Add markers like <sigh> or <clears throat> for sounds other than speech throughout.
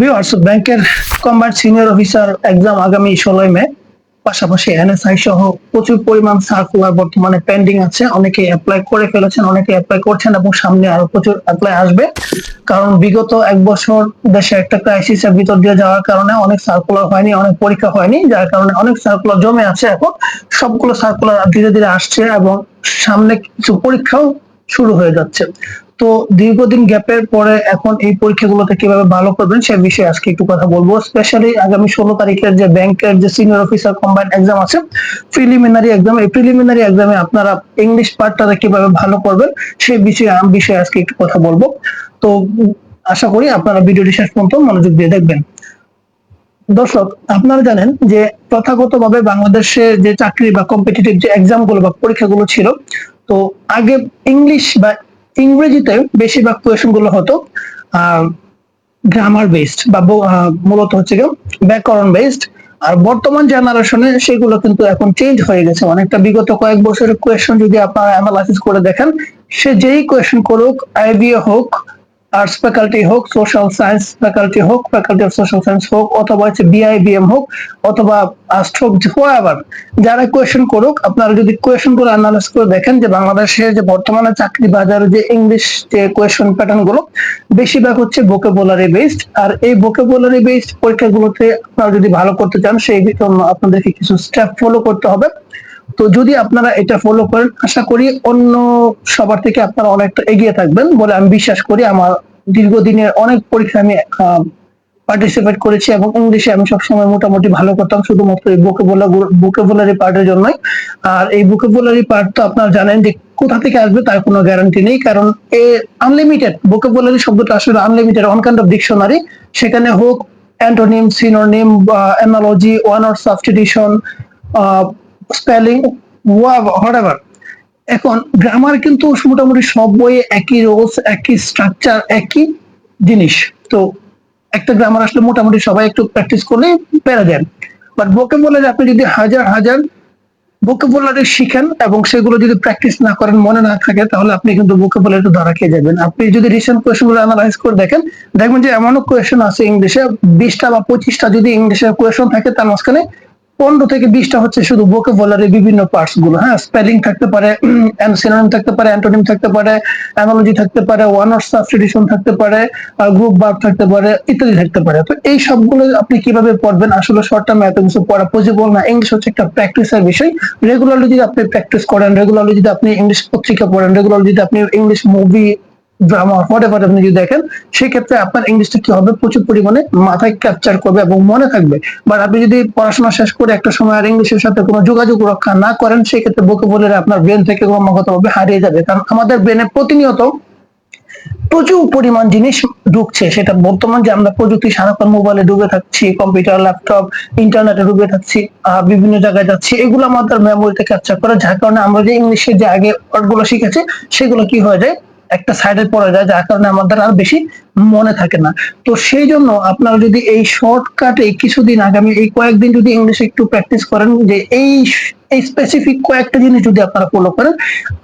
Viewers ব্যাংকের combined senior officer exam আগামী ষোলোই মে। পাশাপাশি এনএসআই সহ প্রচুর পরিমাণ সার্কুলার বর্তমানে পেন্ডিং আছে। অনেকে অ্যাপ্লাই করে ফেলেছেন অনেকে অ্যাপ্লাই করছেন এবং সামনে আরও প্রচুর অ্যাপ্লাই আসবে। কারণ বিগত এক বছর দেশে একটা ক্রাইসিসের ভিতর দিয়ে যাওয়ার কারণে অনেক সার্কুলার হয়নি, অনেক পরীক্ষা হয়নি। যার কারণে অনেক সার্কুলার জমে আছে এখন। সবগুলো সার্কুলার ধীরে ধীরে আসছে এবং সামনে কিছু পরীক্ষাও শুরু হয়ে যাচ্ছে। তো দীর্ঘদিন গ্যাপের পরে এখন এই পরীক্ষাগুলোতে কীভাবে ভালো করবেন সে বিষয়ে আজকে একটু কথা বলব। স্পেশালি আগামী ষোলো তারিখের যে ব্যাংকের যে সিনিয়র অফিসার কম্বাইন্ড এক্সাম আছে প্রিলিমিনারি এক্সাম এই প্রিলিমিনারি এক্সামে আপনারা ইংলিশ পার্টটা কীভাবে ভালো করবেন সেই বিষয়ে বিষয়ে আজকে একটু কথা বলব। তো আশা করি আপনারা ভিডিওটি শেষ পর্যন্ত মনোযোগ দিয়ে দেখবেন। দর্শক, আপনারা জানেন যে প্রথাগতভাবে বাংলাদেশে যে চাকরি বা কম্পিটিটিভ যে এক্সামগুলো বা পরীক্ষাগুলো ছিল, তো আগে ইংলিশ বা ইংরেজিতে বেশিরভাগ কোয়েশনগুলো হতো গ্রামার বেসড বা মূলত হচ্ছে কি ব্যাকরণ বেসড আর বর্তমান জেনারেশনে সেগুলো কিন্তু এখন চেঞ্জ হয়ে গেছে। অনেকটা বিগত কয়েক বছরের কোয়েশন যদি আপনারা অ্যানালাইসিস করে দেখেন, সে যেই কোয়েশন করুক আইবিএ হোক আর্টস ফ্যাকাল্টি হোক সোশ্যাল সায়েন্স ফ্যাকাল্টি হোক ফ্যাকাল্টি অফ সোশ্যাল সায়েন্স হোক, অথবা হচ্ছে বিআইবিএম হোক, অথবা হোক হোয়াভার যারা কোয়েশন করুক, আপনারা যদি কোয়েশনগুলো অ্যানালাইজ করে দেখেন যে বাংলাদেশে যে বর্তমানে চাকরি বাজারে যে ইংলিশ যে কোয়েশন প্যাটার্নগুলো, বেশিরভাগ হচ্ছে ভোকাবুলারি বেসড আর এই ভোকাবুলারি বেসড পরীক্ষাগুলোতে আপনারা যদি ভালো করতে চান, সেই আপনাদেরকে কিছু স্টেপ ফলো করতে হবে। তো যদি আপনারা এটা ফলো করেন, আশা করি অন্য সবার থেকে আপনারা অনেকটা এগিয়ে থাকবেন বলে আমি বিশ্বাস করি। আমার দীর্ঘদিনের অনেক পরীক্ষা আমি পার্টিসিপেট করেছি এবং ইংলিশে আমি সবসময় মোটামুটি ভালো করতাম, শুধুমাত্র এই ভোকাবুলারি পার্টের জন্যই। আর এই ভোকাবুলারি পার্ট তো আপনারা জানেন যে কোথা থেকে আসবে তার কোনো গ্যারান্টি নেই, কারণ এ আনলিমিটেড ভোকাবুলারি শব্দটা আসলে unlimited on kind of dictionary সেখানে হোক antonym synonym analogy one or substitution spelling whatever এখন গ্রামার কিন্তু মোটামুটি সব বইয়ে একই রোলস একই স্ট্রাকচার একই জিনিস। তো একটা গ্রামার আসলে মোটামুটি সবাই একটু প্র্যাকটিস করলে পেরে যান বাট ভোকাবুলারি আপনি যদি হাজার হাজার ভোকাবুলারি শিখেন এবং সেগুলো যদি প্র্যাকটিস না করেন, মনে না থাকে, তাহলে আপনি কিন্তু ভোকাবুলারি ধরা খেয়ে যাবেন। আপনি যদি রিসেন্ট কোয়েশনগুলো অ্যানালাইজ করে দেখেন, দেখবেন যে এমনও কোয়েশন আছে ইংলিশে বিশটা বা পঁচিশটা যদি ইংলিশে কোয়েশন থাকে, তার মাঝখানে পনেরো থেকে বিশটা হচ্ছে শুধু ভোকাবুলারি বিভিন্ন পার্টসগুলো হ্যাঁ? স্পেলিং থাকতে পারে <clears throat> সিনোনিম থাকতে পারে অ্যান্টোনিম থাকতে পারে অ্যানালজি থাকতে পারে ওয়ান অর সাবস্টিটিউশন থাকতে পারে গ্রুপ ভার্ব থাকতে পারে, ইত্যাদি থাকতে পারে। তো এই সবগুলো আপনি কীভাবে পড়বেন? আসলে শর্ট টার্মে এত কিছু পড়া পসিবল না। ইংলিশ হচ্ছে একটা প্র্যাকটিসের বিষয়। রেগুলারলি যদি আপনি প্র্যাকটিস করেন রেগুলারলি যদি আপনি ইংলিশ পত্রিকা পড়েন রেগুলারলি যদি আপনি English movie drama whatever আপনি যদি দেখেন, সেক্ষেত্রে আপনার ইংলিশটা কি হবে? প্রচুর পরিমাণে মাথায় ক্যাপচার করবে এবং মনে থাকবে। আপনি যদি পড়াশোনা শেষ করে একটা সময় আর ইংলিশের সাথে কোনো যোগাযোগ রক্ষা না করেন, সেক্ষেত্রে বলে আপনার ব্রেন থেকে ক্রমাগতভাবে হারিয়ে যাবে। কারণ আমাদের ব্রেনে প্রতিনিয়ত প্রচুর পরিমাণ জিনিস ঢুকছে। সেটা বর্তমান যে আমরা প্রযুক্তি সারাক্ষণ মোবাইলে ডুবে থাকছি কম্পিউটার ল্যাপটপ ইন্টারনেটে ডুবে থাকছি বিভিন্ন জায়গায় যাচ্ছি, এগুলো আমাদের মেমোরিতে ক্যাপচার করে। যার কারণে আমরা যে ইংলিশে যে আগে শিখেছি, সেগুলো কি হয়ে যায়? একটা সাইডে পড়ে যায়, যার কারণে আমাদের আর বেশি মনে থাকে না। তো সেই জন্য আপনারা যদি এই শর্টকাটে কিছুদিন আগামী এই কয়েকদিন যদি ইংলিশে একটু প্র্যাকটিস করেন যে এই এই স্পেসিফিক কয়েকটা জিনিস যদি আপনারা ফলো করেন,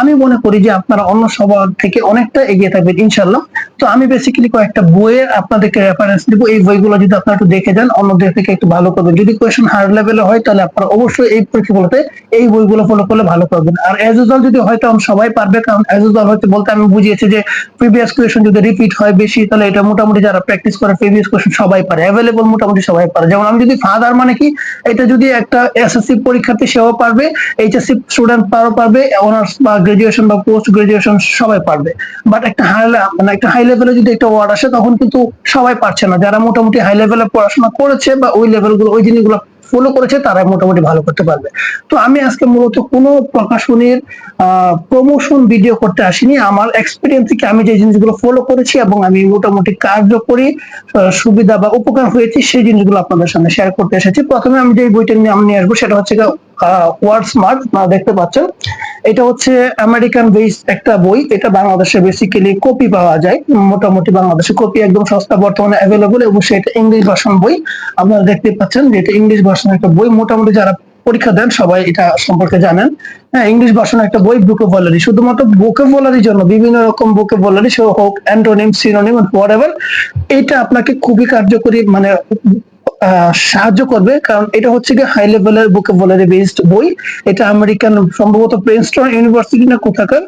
আমি মনে করি যে আপনারা অন্য সবার থেকে অনেকটা এগিয়ে থাকবেন ইনশাল্লাহ তো আমি বেসিক্যালি কয়েকটা বইয়ের আপনাদেরকে রেফারেন্স দিব। এই বইগুলো যদি আপনারা একটু দেখে যান, অন্যদের থেকে একটু ভালো করবেন। যদি কোয়েশন হায়ার লেভেলে হয়, তাহলে আপনারা অবশ্যই এই পরীক্ষাগুলোতে এই বইগুলো ফলো করলে ভালো করবেন আর এজ ইউজুয়াল যদি হয়তো আমি সবাই পারবে। কারণ এজ ইউজুয়াল হয়তো বলতে আমি বুঝিয়েছি যে প্রিভিয়াস কোয়েশন যদি রিপিট হয় বেশি, তাহলে এটা মোটামুটি যারা প্র্যাকটিস করে প্রিভিয়াস কোয়েশন সবাই পারে। অ্যাভেলেবল মোটামুটি সবাই পারে। যেমন আমি যদি ফাদার মানে কি, এটা যদি একটা এসএসসি পরীক্ষাতে সেও পারবে এইচএসসি স্টুডেন্ট পারও পারবে অনার্স বা গ্রাজুয়েশন বা পোস্ট গ্রাজুয়েশন সবাই পারবে। বাট একটা হাই মানে একটা হাই লেভেলে যদি একটা ওয়ার্ড আসে, তখন কিন্তু সবাই পারছে না। যারা মোটামুটি হাই লেভেলে পড়াশোনা করেছে বা ওই লেভেলগুলো ওই জিনিসগুলো ফলো করেছে, তারা মোটামুটি ভালো করতে পারবে। তো আমি আজকে মূলত কোনো প্রকাশনীর প্রমোশন ভিডিও করতে আসিনি। আমার এক্সপিরিয়েন্স থেকে আমি যে জিনিসগুলো ফলো করেছি এবং আমি মোটামুটি কার্যকরী সুবিধা বা উপকার হয়েছে, সেই জিনিসগুলো আপনাদের সামনে শেয়ার করতে এসেছি। প্রথমে আমি যে বইটা নিয়ে, আমি নিয়ে আসব, সেটা হচ্ছে ওয়ার্ড স্মার্ট দেখতে পাচ্ছেন। এটা হচ্ছে আমেরিকান বেস একটা বই। এটা বাংলাদেশে বেসিক্যালি কপি পাওয়া যায়। মোটামুটি বাংলাদেশে কপি একদম সস্তা, বর্তমানে অ্যাভেলেবল এবং সেটা ইংলিশ ভার্সন বই। আপনারা দেখতে পাচ্ছেন যে এটা ইংলিশ একটা বই। মোটামুটি যারা পরীক্ষা দেন, সবাই এটা সম্পর্কে জানেন। হ্যাঁ ইংলিশ ভার্সনের একটা বই ভোকাবুলারি শুধুমাত্র ভোকাবুলারির জন্য, বিভিন্ন রকম ভোকাবুলারি সে হোক অ্যান্টোনিম সিনোনিম হোয়াট এটা আপনাকে খুবই কার্যকরী মানে সাহায্য করবে। কারণ এটা হচ্ছে কি হাই লেভেলের ভোকাবুলারি বেসড বই। এটা আমেরিকান সম্ভবত প্রিন্সটন ইউনিভার্সিটি না কোথাকার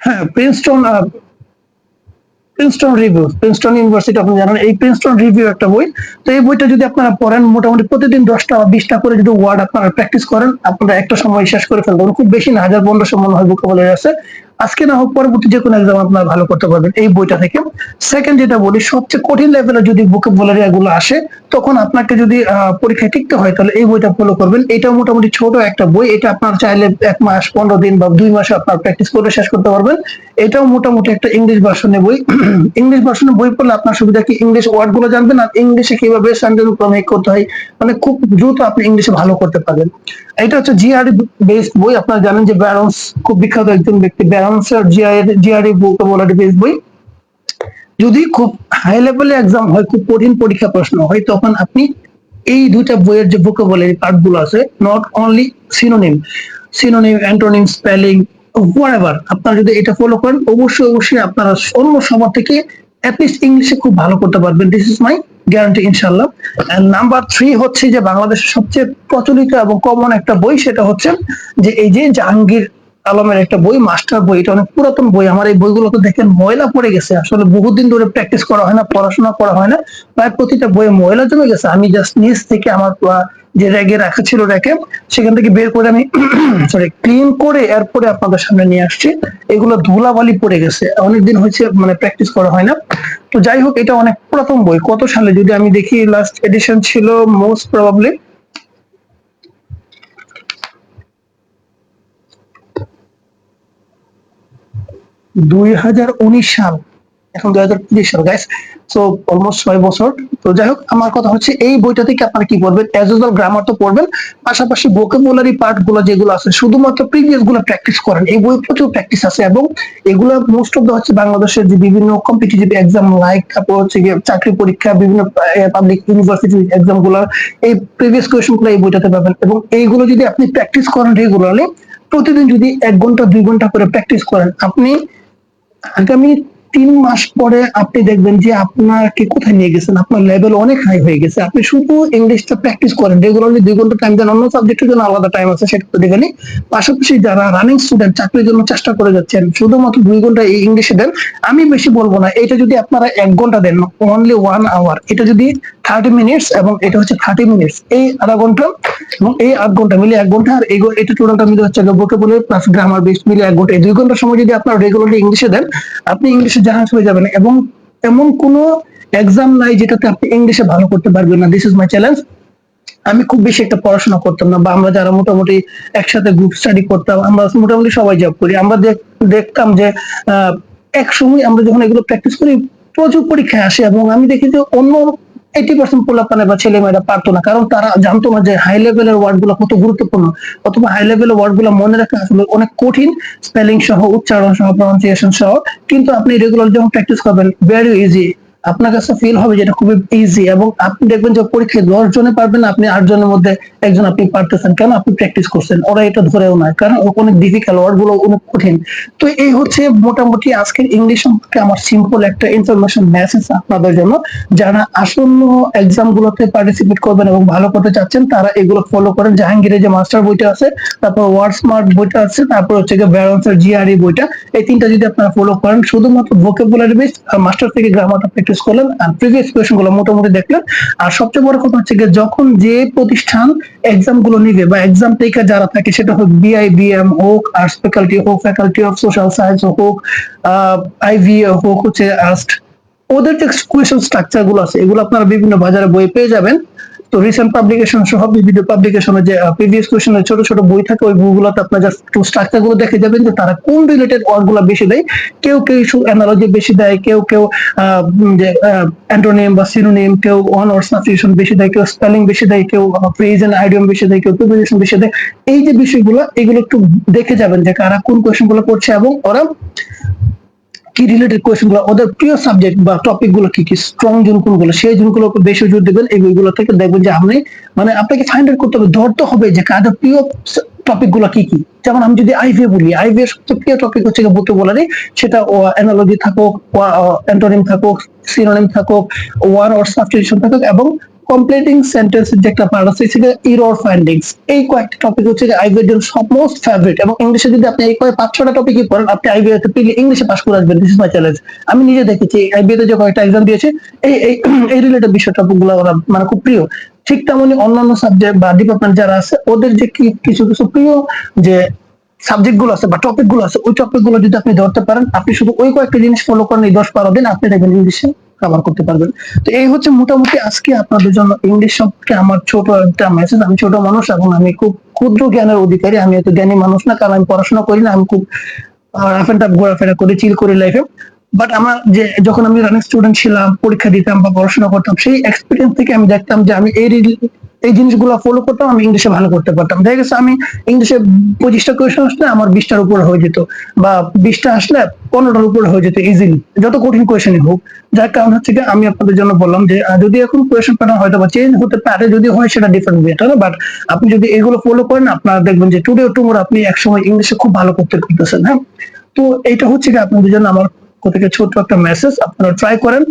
হ্যাঁ Princeton Princeton review Princeton university আপনি জানেন, এই প্রিন্সটন রিভিউ একটা বই। তো এই বইটা যদি আপনারা পড়েন, মোটামুটি প্রতিদিন দশটা বা বিশটা করে যদি ওয়ার্ড আপনারা প্র্যাকটিস করেন, আপনারা একটা সময় শেষ করে ফেলবেন। খুব বেশি না, হাজার পনেরোশো মনে হয় ভোকাবুলারি আছে। আজকে না হোক পরবর্তী যে কোনো এক্সাম আপনারা ভালো করতে পারবেন এই বইটা থেকে। সেকেন্ড যেটা বলি, সবচেয়ে কঠিন লেভেলে যদি ভোকাবুলারি এগুলো আসে, তখন আপনাকে যদি পরীক্ষায় টিকতে হয়, তাহলে এই বইটা ফলো করবেন। এটা মোটামুটি ছোট একটা বই, এটা আপনার চাইলে এক মাস, পনেরো দিন বা দুই মাসে আপনার প্র্যাকটিস করে শেষ করতে পারবেন। এটাও মোটামুটি একটা ইংলিশ ভার্সনের বই। <clears throat> ইংলিশ ভার্সনের বই পড়লে আপনার সুবিধা কি? ইংলিশ ওয়ার্ডগুলো জানবেন, আর ইংলিশে কীভাবে সেন্টেন্স মেক করতে হয় মানে খুব দ্রুত আপনি ইংলিশে ভালো করতে পারবেন। এটা হচ্ছে জিআরই বেসড বই। আপনারা জানেন যে ব্যারন্স খুব বিখ্যাত একজন ব্যক্তি। ব্যারন্স আর জিআরই ভোকাবুলারি বেসড বই। যদি খুব হাই লেভেলে এক্সাম হয়, খুব কঠিন পরীক্ষা প্রশ্ন হয়, তখন আপনি এই দুইটা বইয়ের যে ভোকাবুলারি পার্টগুলো আছে not only synonym synonym antonym spelling whatever আপনারা যদি এটা ফলো করেন, অবশ্যই অবশ্যই আপনারা অন্য সবার থেকে অ্যাটলিস্ট ইংলিশে খুব ভালো করতে পারবেন। দিস ইজ মাই গ্যারান্টি ইনশাল্লাহ নাম্বার থ্রি হচ্ছে যে বাংলাদেশের সবচেয়ে প্রচলিত এবং কমন একটা বই, সেটা হচ্ছে যে এই যে জাহাঙ্গীর আলমের একটা বই, মাস্টার বই, এটা অনেক পুরাতন বই। আমার এই বইগুলো তো দেখেন ময়লা পড়ে গেছে। আসলে বহুদিন ধরে প্র্যাকটিস করা হয় না, পড়াশোনা করা হয় না। প্রায় প্রতিটা বইয়ে ময়লা জমে গেছে। আমি জাস্ট নিজ থেকে আমার যে র্যাগে রাখা ছিল র্যাকে সেখান থেকে বের করে আমি <clears throat> সরি ক্লিন করে এরপরে আপনাদের সামনে নিয়ে আসছি। এগুলো ধুলাবালি পড়ে গেছে। অনেকদিন হয়েছে মানে প্র্যাকটিস করা হয় না। তো যাই হোক, এটা অনেক পুরাতন বই। কত সালে? যদি আমি দেখি লাস্ট এডিশন ছিল মোস্ট প্রবাবলি দুই হাজার উনিশ সাল। এখন দুই হাজার পঁচিশ সাল গাইস সো অলমোস্ট ছয় বছর। তো যাই হোক, আমার কথা হচ্ছে এই বইটা থেকে আপনারা কি করবেন অ্যাজ ইউজুয়াল গ্রামার তো পড়বেন। পাশাপাশি ভোকাবুলারি পার্টগুলো যেগুলো আছে, শুধুমাত্র প্রিভিয়াসগুলো প্র্যাকটিস করেন। এই বই প্রচুর প্র্যাকটিস আছে এবং এগুলো মোস্ট অফ দা হচ্ছে বাংলাদেশের যে বিভিন্ন কম্পিটিটিভ এক্সাম লাইক তারপর হচ্ছে চাকরি পরীক্ষা, বিভিন্ন পাবলিক ইউনিভার্সিটি এক্সামগুলো, এই প্রিভিয়াস কোয়েশনগুলো এই বইটাতে পাবেন। এবং এইগুলো যদি আপনি প্র্যাকটিস করেন রেগুলারলি প্রতিদিন যদি এক ঘণ্টা, দুই ঘণ্টা করে প্র্যাকটিস করেন, আপনি আগামী তিন মাস পরে আপনি দেখবেন যে আপনাকে কোথায় নিয়ে গেছেন? আপনার লেভেল অনেক হাই হয়ে গেছে। আপনি শুধু ইংলিশটা প্র্যাকটিস করেন। রেগুলারলি দুই ঘণ্টা টাইম দেন। অন্য সাবজেক্টের জন্য আলাদা টাইম আছে, সেটা তো দেখে নিন। পাশাপাশি যারা রানিং স্টুডেন্ট চাকরির জন্য চেষ্টা করে যাচ্ছেন, শুধুমাত্র দুই ঘণ্টা এই ইংলিশে দেন, আমি বেশি বলব না। এটা যদি আপনারা এক ঘণ্টা দেন অনলি ওয়ান আওয়ার এটা যদি থার্টি মিনিটস এবং এটা হচ্ছে থার্টি মিনিটস এই আধা ঘণ্টা এবং এই আধ ঘণ্টা মিলে এক ঘণ্টা আর এই এটা টোটালটা মিলে হচ্ছে ভোকাবুলারি প্লাস গ্রামার বেস মিলে এক ঘণ্টা। এই দুই ঘণ্টার সময় যদি আপনার রেগুলারলি ইংলিশে দেন, আপনি ইংলিশে জাহাজ হয়ে যাবেন এবং এমন কোনো এক্সাম নাই যেটাতে আপনি ইংলিশে ভালো করতে পারবেন না। দিস ইজ মাই চ্যালেঞ্জ আমি খুব বেশি একটা পড়াশোনা করতাম না বা আমরা যারা মোটামুটি একসাথে গ্রুপ স্টাডি করতাম, আমরা মোটামুটি সবাই জব করি। আমরা দেখতাম যে এক সময় আমরা যখন এগুলো প্র্যাকটিস করি, প্রচুর পরীক্ষায় আসে এবং আমি দেখি যে অন্য এইটি পার্সেন্ট পোলাপানে বা ছেলে মেয়েরা পারতো না। কারণ তারা জানতো না যে হাই লেভেলের ওয়ার্ডগুলো কত গুরুত্বপূর্ণ। অথবা হাই লেভেলের ওয়ার্ডগুলো মনে রাখা আসলে অনেক কঠিন। স্পেলিং সহ, উচ্চারণ সহ প্রনাউন্সিয়েশন সহ। কিন্তু আপনি রেগুলার যখন প্র্যাকটিস করবেন ভেরি ইজি আপনার কাছে ফিল হবে যেটা খুবই ইজি এবং আপনি দেখবেন যে পরীক্ষায় দশ জনে পারবেন আপনি আট জনের মধ্যে একজন আপনি পারতেছেন। কেন? আপনি প্র্যাকটিস করছেন। ওরা এটা ধরেও না কারণ অনেক ডিফিকাল্ট ওয়ার্ডগুলো অনেক কঠিন। তো এই হচ্ছে মোটামুটি আজকের ইংলিশ সম্পর্কে আমার সিম্পল একটা ইনফরমেশন মেসেজ আপনাদের জন্য। যারা আসন্ন এক্সাম গুলোতে পার্টিসিপেট করবেন এবং ভালো করতে চাচ্ছেন তারা এগুলো ফলো করেন। জাহাঙ্গীরের যে মাস্টার বইটা আছে, তারপর ওয়ার্ড স্মার্ট বইটা আছে, তারপর হচ্ছে গিয়ে ব্যালেন্সের জিআরই বইটা। এই তিনটা যদি আপনারা ফলো করেন, শুধুমাত্র ভোকাবুলারি বেস আর মাস্টার থেকে গ্রামারটা প্র্যাকটিস করলেন আর প্রিভিয়াস কোয়েশনগুলো মোটামুটি দেখলেন। আর সবচেয়ে বড় কথা হচ্ছে যখন যে প্রতিষ্ঠান এক্সামগুলো নিবে বা এক্সাম টেকার যারা থাকে সেটা হোক বিআইবিএম হোক আর্টস ফ্যাকাল্টি হোক ফ্যাকাল্টি অফ সোশ্যাল সায়েন্স হোক আইভিএ হোক, হচ্ছে আর্টস ওদের যে কোয়েশন স্ট্রাকচারগুলো আছে, এগুলো আপনারা বিভিন্ন বাজারে বই পেয়ে যাবেন। তো রিসেন্ট পাবলিকেশন সহ বিভিন্ন পাবলিকেশনে যে প্রিভিয়াস কোয়েশনের ছোট ছোট বই থাকে, ওই বইগুলোতে আপনার জাস্ট একটু স্ট্রাকচারগুলো দেখে যাবেন যে তারা কোন রিলেটেড ওয়ার্ডগুলো বেশি দেয়। কেউ কেউ ইস্যু অ্যানালজি বেশি দেয়, কেউ কেউ যে অ্যান্টোনিম বা সিনোনিম কেউ ওয়ান ওয়ার্ড সাবস্টিটিউশন বেশি দেয়, কেউ স্পেলিং বেশি দেয়, কেউ ফ্রেজ এন্ড আইডিয়াম বেশি দেয়, কেউ প্রিপোজিশন বেশি দেয়। এই যে বিষয়গুলো, এগুলো একটু দেখে যাবেন যে কারা কোন কোয়েশনগুলো করছে এবং ওরা কি রিলেটেড কোয়েশ্চেনগুলো, ওদের প্রিয় সাবজেক্ট বা টপিকগুলো কি কি স্ট্রং জোন কোনগুলো? সেই জোনগুলো বেশি জোর দেবেন, এই বইগুলো থেকে দেখবেন যে আপনি মানে আপনাকে ফাইন্ড আউট করতে হবে ধরতে হবে যে কাদের প্রিয় টপিকগুলো কি কি? যেমন আমি যদি আইভিএ বলি আইভিএ সবচেয়ে প্রিয় টপিক হচ্ছে ভোকাবুলারি সেটা অ্যানালজি থাকুক অ্যান্টোনিম থাকুক সিনোনিম থাকুক ওয়ান অর সাবস্টিটিউশন থাকুক, এবং কমপ্লিটিং সেন্টেন্স যে একটা পার্ট আছে, সেটা ইরর ফাইন্ডিংস এই কয়েকটা টপিক হচ্ছে আইভিএর জন্য সব মোস্ট ফেভারিট এবং ইংলিশে যদি আপনি এই কয়েক পাঁচ ছটা টপিকই পড়েন, আপনি আইবিএ তে পেলে ইংলিশে পাস করে আসবেন। দিস ইজ মাই চ্যালেঞ্জ আমি নিজে দেখেছি আইবিএ তে যে কয়েকটা এক্সাম দিয়েছে, এই এই রিলেটেড বিষয় টপিকগুলো ওরা মানে খুব প্রিয়। ঠিক তেমনি অন্যান্য সাবজেক্ট বা ডিপার্টমেন্ট যারা আছে, ওদের যে কিছু কিছু প্রিয় যে সাবজেক্টগুলো আছে বা টপিকগুলো আছে, ওই টপিকগুলো যদি আপনি ধরতে পারেন, আপনি শুধু ওই কয়েকটা জিনিস ফলো করেন, এই দশ বারো দিন আপনি দেখবেন ইংলিশে কভার করতে পারবেন। তো এই হচ্ছে মোটামুটি আজকে আপনাদের জন্য ইংলিশ সম্পর্কে আমার ছোট একটা মেসেজ আমি ছোট মানুষ এবং আমি খুব ক্ষুদ্র জ্ঞানের অধিকারী। আমি এত জ্ঞানী মানুষ না, কারণ আমি পড়াশোনা করি না। আমি খুব রাফ ঘোরাফেরা করে চিল করি লাইফে বাট আমার যে, যখন আমি রানিং স্টুডেন্ট ছিলাম, পরীক্ষা দিতাম বা পড়াশোনা করতাম, সেই এক্সপিরিয়েন্স থেকে আমি দেখতাম যে আমি এই এই জিনিসগুলো ফলো করতাম, আমি ইংলিশে ভালো করতে পারতাম। দেখা গেছে আমি ইংলিশে পঁচিশটা কোয়েশন আসলে আমার বিশটার উপরে হয়ে যেত, বা বিশটা আসলে পনেরোটার উপরে হয়ে যেত ইজিলি যত কঠিন কোয়েশনই হোক, যার কারণ হচ্ছে কি আমি আপনাদের জন্য বললাম যে যদি এখন কোয়েশন প্যাটার্ন হয়তো বা চেঞ্জ হতে পারে, যদি হয় সেটা ডিফারেন্ট বেটার বাট আপনি যদি এগুলো ফলো করেন, আপনারা দেখবেন যে টুডে টুমোর আপনি একসময় ইংলিশে খুব ভালো করতে করতেছেন হ্যাঁ? তো এইটা হচ্ছে কি আপনাদের জন্য আমার থেকে ছোট্ট একটা মেসেজ আপনারা ট্রাই করেন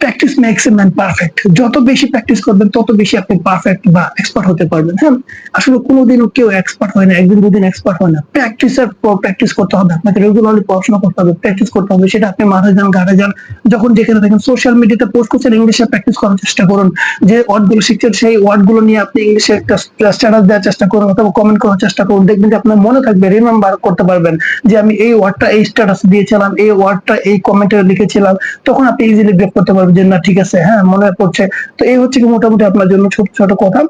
practice makes a man perfect যত বেশি প্র্যাকটিস করবেন, তত বেশি আপনি পারফেক্ট বা এক্সপার্ট হতে পারবেন। হ্যাঁ আসলে কোনোদিনও কেউ এক্সপার্ট হয় না, একদিন দুদিন এক্সপার্ট হয় না। প্র্যাকটিসের পর প্র্যাকটিস করতে হবে, আপনাকে রেগুলারলি পড়াশোনা করতে হবে প্র্যাকটিস করতে হবে, সেটা আপনি মাথায় যান ঘাটে যান। যখন যেখানে দেখেন সোশ্যাল মিডিয়াতে পোস্ট করছেন ইংলিশে প্র্যাকটিস করার চেষ্টা করুন। যে ওয়ার্ডগুলো শিখছেন, সেই ওয়ার্ডগুলো নিয়ে আপনি ইংলিশে একটা স্ট্যাটাস দেওয়ার চেষ্টা করুন, অথবা কমেন্ট করার চেষ্টা করুন। দেখবেন যে আপনার মনে থাকবে রিমেম্বার করতে পারবেন যে আমি এই ওয়ার্ডটা এই স্ট্যাটাস দিয়েছিলাম এই ওয়ার্ডটা এই কমেন্টে লিখেছিলাম, তখন আপনি ইজিলি গ্রেপ করতে পারবেন যে না, ঠিক আছে হ্যাঁ মনে পড়ছে। তো এই হচ্ছে কি মোটামুটি আপনার জন্য ছোট ছোট কথা।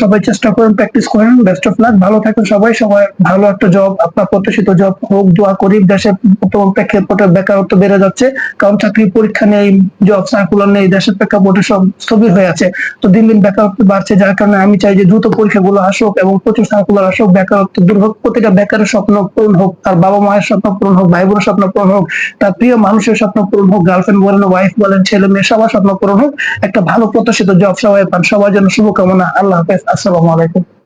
সবাই চেষ্টা করেন প্র্যাকটিস করেন বেস্ট অফ লাক ভালো থাকেন সবাই। সবাই ভালো একটা জব আপনার প্রত্যাশিত জব হোক, দোয়া করি, দেশে বর্তমান প্রেক্ষাপটে বেকারত্ব বেড়ে যাচ্ছে। কারণ চাকরি পরীক্ষা নেই জব সার্কুলার নেই, দেশের প্রেক্ষাপটে সব স্থবির হয়ে আছে। তো দিন দিন বেকারত্ব বাড়ছে, যার কারণে আমি চাই যে দ্রুত পরীক্ষাগুলো আসুক এবং প্রচুর সার্কুলার আসুক, বেকারত্ব দূর হোক। প্রতিটা বেকারের স্বপ্ন পূরণ হোক, তার বাবা মায়ের স্বপ্ন পূরণ হোক ভাই বোনের স্বপ্ন পূরণ হোক তার প্রিয় মানুষের স্বপ্ন পূরণ হোক গার্লফ্রেন্ড বলেন ওয়াইফ বলেন, ছেলে মেয়ে, সবার স্বপ্ন পূরণ হোক, একটা ভালো প্রত্যাশিত জব সবাই পান। সবার জন্য শুভকামনা। আল্লাহ হাফেজ। আসসালামু আলাইকুম।